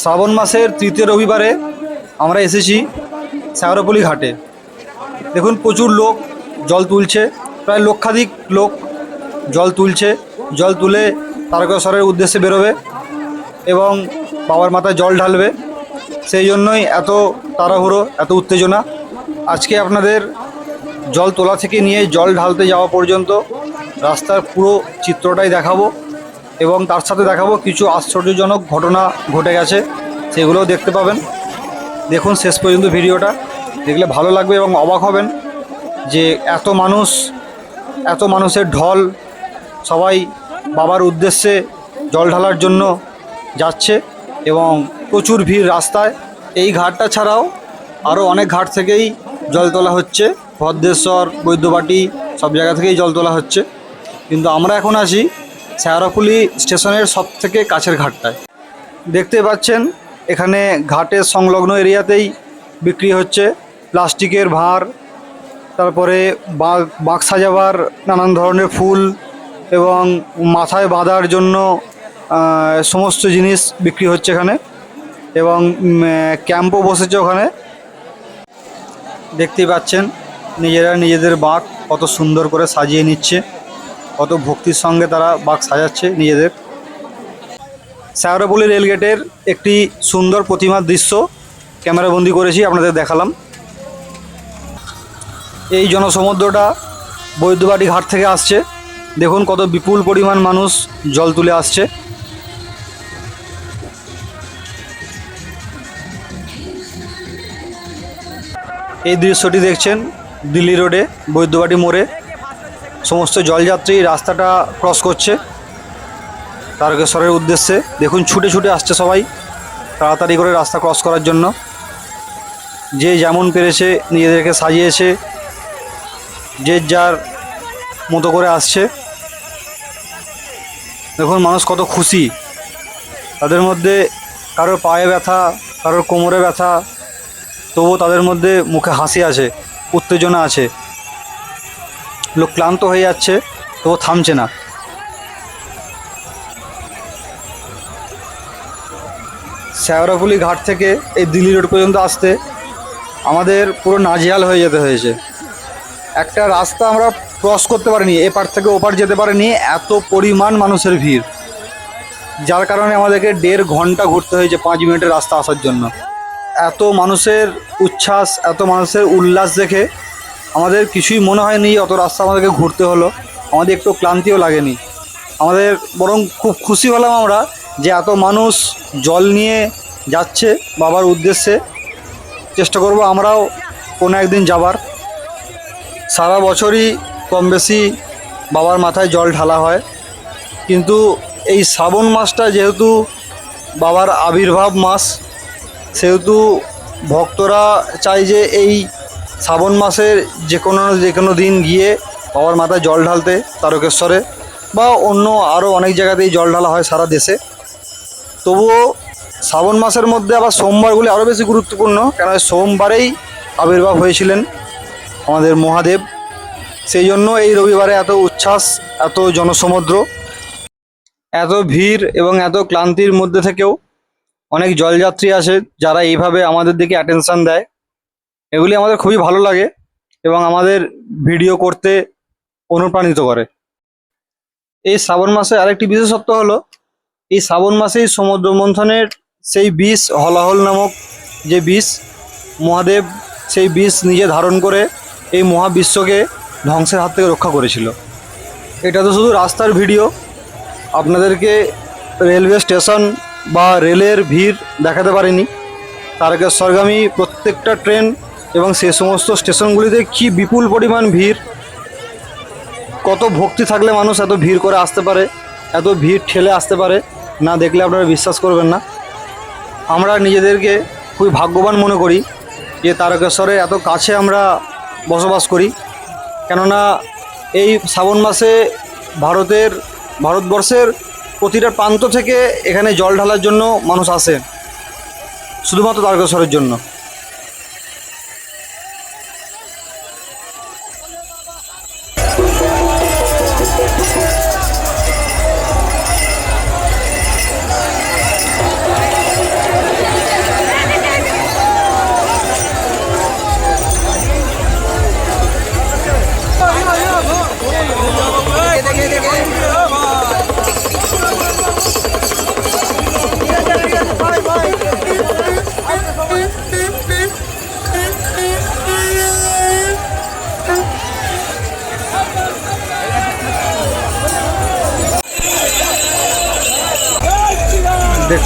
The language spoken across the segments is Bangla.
শ্রাবণ মাসের তৃতীয় রবিবারে আমরা এসেছি শ্যাওড়াপল্লি ঘাটে। দেখুন প্রচুর লোক জল তুলছে, প্রায় লক্ষাধিক লোক জল তুলছে। জল তুলে তারকেশ্বরের উদ্দেশ্যে বেরোবে এবং বাবার মাথায় জল ঢালবে। সেই জন্যই এত তাড়াহুড়ো, এত উত্তেজনা। আজকে আপনাদের জল তোলা থেকে নিয়ে জল ঢালতে যাওয়া পর্যন্ত রাস্তার পুরো চিত্রটাই দেখাবো। এবং তার সাথে দেখাবো কিছু আশ্চর্যজনক ঘটনা ঘটে গেছে, সেগুলোও দেখতে পাবেন। দেখুন শেষ পর্যন্ত ভিডিওটা, দেখলে ভালো লাগবে এবং অবাক হবেন যে এত মানুষ, এত মানুষের ঢল সবাই বাবার উদ্দেশ্যে জল ঢালার জন্য যাচ্ছে এবং প্রচুর ভিড় রাস্তায়। এই ঘাটটা ছাড়াও আরও অনেক ঘাট থেকেই জল তোলা হচ্ছে। ভদ্রেশ্বর, বৈদ্যবাটি সব জায়গা থেকেই জল তোলা হচ্ছে। কিন্তু আমরা এখন আছি শেয়ারাফুলি স্টেশনের সব থেকে কাছের ঘাটটায়। দেখতে পাচ্ছেন, এখানে ঘাটের সংলগ্ন এরিয়াতেই বিক্রি হচ্ছে প্লাস্টিকের ভাঁড় তারপরে বাঘ বাঘ সাজাবার নানান ধরনের ফুল এবং মাথায় বাঁধার জন্য সমস্ত জিনিস বিক্রি হচ্ছে এখানে এবং ক্যাম্পও বসেছে ওখানে। দেখতেই পাচ্ছেন, নিজেরা নিজেদের বাঘ কত সুন্দর করে সাজিয়ে নিচ্ছে। কত ভক্তির সঙ্গে তারা বাঘ সাজাচ্ছে নিজেদের। শ্যাওড়াপল্লি রেলগেটের একটি সুন্দর প্রতিমার দৃশ্য ক্যামেরাবন্দি করেছি, আপনাদের দেখালাম। এই জনসমুদ্রটা বৈদ্যবাটি ঘাট থেকে আসছে। দেখুন কত বিপুল পরিমাণ মানুষ জল তুলে আসছে। এই দৃশ্যটি দেখছেন দিল্লি রোডে বৈদ্যবাটি মোড়ে। সমস্ত জলযাত্রী রাস্তাটা ক্রস করছে তারকেশ্বরের উদ্দেশ্যে। দেখুন, ছুটে ছুটে আসছে সবাই তাড়াতাড়ি করে রাস্তা ক্রস করার জন্য। যে যেমন পেরেছে নিজেদেরকে সাজিয়েছে, যে যার মতো করে আসছে। দেখুন, মানুষ কত খুশি। তাদের মধ্যে কারোর পায়ে ব্যথা, কারোর কোমরে ব্যথা, তবুও তাদের মধ্যে মুখে হাসি আছে, উত্তেজনা আছে। লোক ক্লান্ত হয়ে যাচ্ছে তবু থামছে না। শ্যাওড়াফুলি ঘাট থেকে এই দিল্লি রোড পর্যন্ত আসতে আমাদের পুরো নাজেহাল হয়ে যেতে হয়েছে। একটা রাস্তা আমরা ক্রস করতে পারিনি, এপার থেকে ওপার যেতে পারিনি, এত পরিমাণ মানুষের ভিড়। যার কারণে আমাদেরকে দেড় ঘণ্টা ঘুরতে হয়েছে পাঁচ মিনিটের রাস্তা আসার জন্য। এত মানুষের উচ্ছ্বাস, এত মানুষের উল্লাস দেখে আমাদের কিছুই মনে হয়নি, অত রাস্তা আমাদেরকে ঘুরতে হলো। আমাদের একটু ক্লান্তিও লাগেনি। আমাদের বরং খুব খুশি হলাম আমরা যে এত মানুষ জল নিয়ে যাচ্ছে বাবার উদ্দেশ্যে। চেষ্টা করব আমরাও কোনো একদিন যাবার। সারা বছরই কম বেশি বাবার মাথায় জল ঢালা হয়। কিন্তু এই শ্রাবণ মাসটা যেহেতু বাবার আবির্ভাব মাস, সেহেতু ভক্তরা চায় যে এই শ্রাবণ মাসের যে কোনো যে কোনো দিন গিয়ে বাবার মাথায় জল ঢালতে তারকেশ্বরে বা অন্য আরও অনেক জায়গাতেই জল ঢালা হয় সারা দেশে। তবুও শ্রাবণ মাসের মধ্যে আবার সোমবারগুলি আরও বেশি গুরুত্বপূর্ণ কেন সোমবারেই আবির্ভাব হয়েছিলেন আমাদের মহাদেব। সেই জন্য এই রবিবারে এত উচ্ছ্বাস, এত জনসমুদ্র, এত ভিড় এবং এত ক্লান্তির মধ্যে থেকেও অনেক জলযাত্রী আছে যারা এইভাবে আমাদের দিকে অ্যাটেনশন দেয়। এগুলি আমাদের খুবই ভালো লাগে এবং আমাদের ভিডিও করতে অনুপ্রাণিত করে। এই শ্রাবণ মাসে আরেকটি বিশেষত্ব হলো, এই শ্রাবণ মাসেই সমুদ্র মন্থনের সেই বিষ, হলাহল নামক যে বিষ, মহাদেব সেই বিষ নিজে ধারণ করে এই মহাবিশ্বকে ধ্বংসের হাত থেকে রক্ষা করেছিল। এটা তো শুধু রাস্তার ভিডিও, আপনাদেরকে রেলওয়ে স্টেশন বা রেলের ভিড় দেখাতে পারিনি। তারকেশ্বরগামী প্রত্যেকটা ট্রেন এবং সে সমস্ত স্টেশনগুলিতে কি বিপুল পরিমাণ ভিড়? কত ভক্তি থাকলে মানুষ এত ভিড় করে আসতে পারে? এত ভিড় ঠেলে আসতে পারে? না দেখলে আপনারা বিশ্বাস করবেন না। আমরা নিজেদেরকে খুবই ভাগ্যবান মনে করি যে তারকেশ্বরে এত কাছে আমরা বসবাস করি। কেননা এই শ্রাবণ মাসে ভারতের, ভারতবর্ষের প্রতিটা প্রান্ত থেকে এখানে জল ঢালার জন্য মানুষ আসে। শুধুমাত্র তারকেশ্বরের জন্য।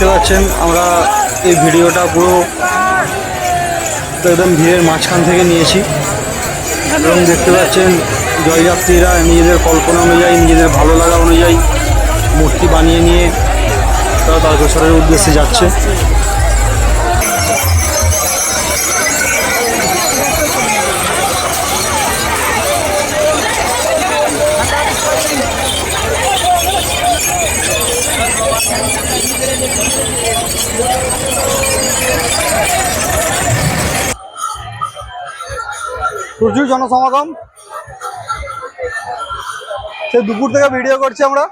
দেখতে পাচ্ছেন, আমরা এই ভিডিওটা পুরো একদম ভিড়ের মাঝখান থেকে নিয়েছি। এবং দেখতে পাচ্ছেন, জয়যাত্রীরা নিজেদের কল্পনা অনুযায়ী, নিজেদের ভালো লাগা অনুযায়ী মূর্তি বানিয়ে নিয়ে তারা তারকেশ্বরের উদ্দেশ্যে যাচ্ছে। প্রচুর জনসমাগম। সে দুপুর থেকে ভিডিও করছি আমরা।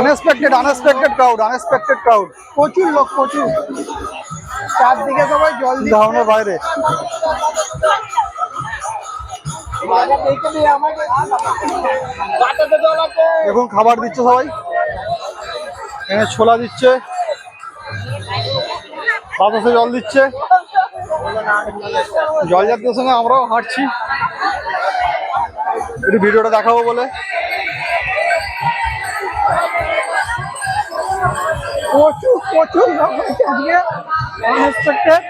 Unexpected unexpected crowd unexpected crowd প্রচুর লোক প্রচুর। চারদিকে সবাই জল ধারণার বাইরে। দেখুন খাবার দিচ্ছে সবাই। এখানে ছোলা দিচ্ছে। বাতাসে জল দিচ্ছে। জলযাত্রীর সঙ্গে আমরাও হাঁটছি। একটু ভিডিওটা দেখাবো বলে। প্রচুর প্রচুর লোক হয়েছে আজকে আনএক্সপেক্টেড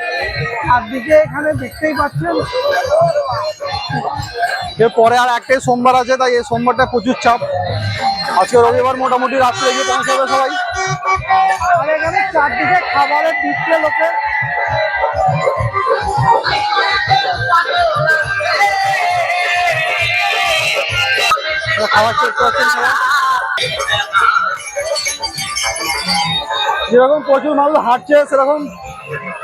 চারদিকে এখানে দেখতেই পাচ্ছেন। এরপরে আর একটাই সোমবার আছে তাই এই সোমবারটা প্রচুর চাপ। আজকে রবিবার মোটামুটি রাত্রে গিয়ে পৌঁছাবে সবাই। আর এখানে চারদিকে খাবারের দিচ্ছে লোকে? খাবার চেক করছেন যেরকম প্রচুর মানুষ হাঁটছে সেরকম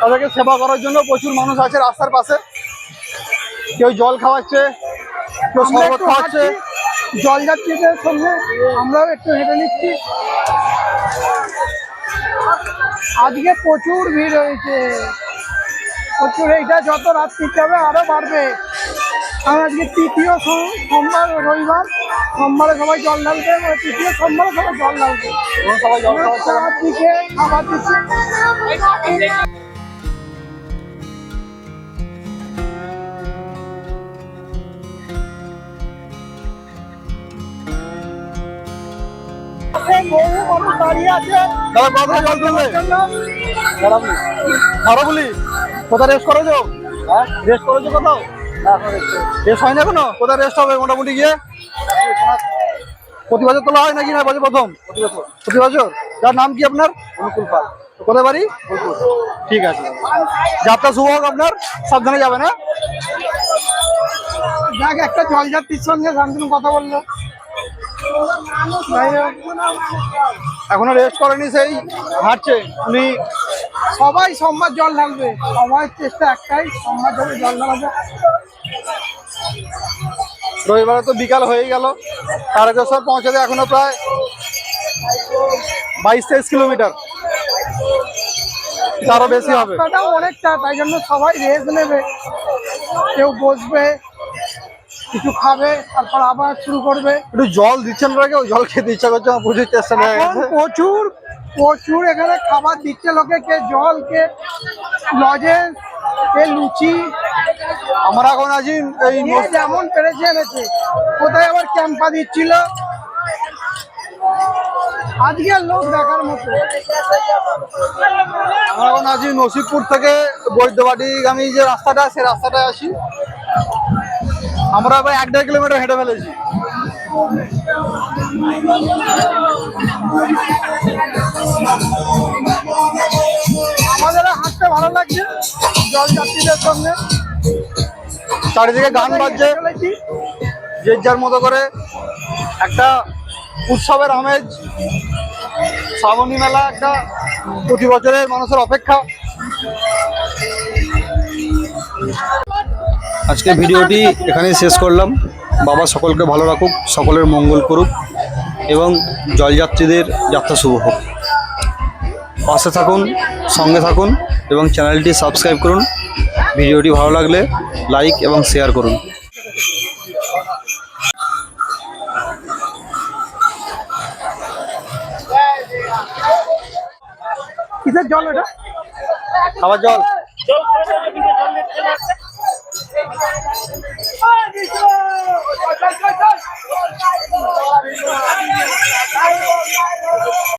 তাদেরকে সেবা করার জন্য প্রচুর মানুষ আছে রাস্তার পাশে। কেউ জল খাওয়াচ্ছে কেউ শরবত খাওয়াচ্ছে। হাঁটছি, জলযাত্রীদের সঙ্গে আমরাও একটু হেঁটে নিচ্ছি। আজকে প্রচুর ভিড় হয়েছে। প্রচুর এইটা যত রাত যাবে হবে আরও বাড়বে। কারণ আজকে তৃতীয় সোমবার রবিবার সোমবারে সবাই জল ঢালবে এবং তৃতীয় সোমবারে সবাই জল ঢালবে। সবাই জল খাবার দিচ্ছে বহু কোথায় রেস্ট করেছ হ্যাঁ রেস্ট করেছ কোথাও রেস্ট হয় না এখনও কোথায় রেস্ট হবে মোটামুটি গিয়ে প্রতি বছর তোলা হয় নাকি না বছর প্রথম প্রতি বছর যার নাম কি আপনার অনুকূল পাল কোথায় বাড়ি ঠিক আছে যাত্রা শুভ হোক আপনার সাবধানে যাবেন হ্যাঁ যাক, একটা জলযাত্রীর সঙ্গে শান্তনু কথা বলল। এখনও রেস্ট করেনি সেই, হাঁটছে। উনি সবাই সোমবার জল ঢালবে। সবাই চেষ্টা একটাই, সোমবার জলে জল ঢালাবে। রবিবারে তো বিকাল হয়ে গেল। তারকেশ্বর পৌঁছাতে এখনও প্রায় বাইশ তেইশ কিলোমিটার। তারও বেশি হবে। অনেকটা, তাই জন্য সবাই রেস্ট নেবে। কেউ বসবে। কিছু খাবে তারপর আবার শুরু করবে। একটু জল দিচ্ছেন না কেউ জল খেতে ইচ্ছা করছে আমার প্রচুর চেষ্টা প্রচুর প্রচুর এখানে খাবার দিচ্ছে লোকে কে জল কে লজেন্স কে লুচি। আমরা এখন আছি এই যেমন পেরেছে এনেছে। কোথায় আবার ক্যাম্পা দিচ্ছিল? লোক দেখার মতো। আমরা এখন আছি নসিবপুর থেকে বৈদ্যবাটিগামী যে রাস্তাটা সেই রাস্তাটায় আসি। আমরা প্রায় এক দেড় কিলোমিটার হেঁটে ফেলেছি। আমাদের হাঁটতে ভালো লাগছে জল যাত্রীদের সঙ্গে। চারিদিকে গান বাজছে। যে যার মতো করে একটা উৎসবের আমেজ। শ্রাবণী মেলা একটা প্রতি বছরের মানুষের অপেক্ষা। আজকে ভিডিওটি এখানেই শেষ করলাম। বাবা সকলকে ভালো রাখুক সকলের মঙ্গল করুক এবং জলযাত্রীদের যাত্রা শুভ হোক। পাশে থাকুন সঙ্গে থাকুন এবং চ্যানেলটি সাবস্ক্রাইব করুন। ভিডিওটি ভালো লাগলে লাইক এবং শেয়ার করুন। কিসের জল এটা? খাবার জল। Thank you.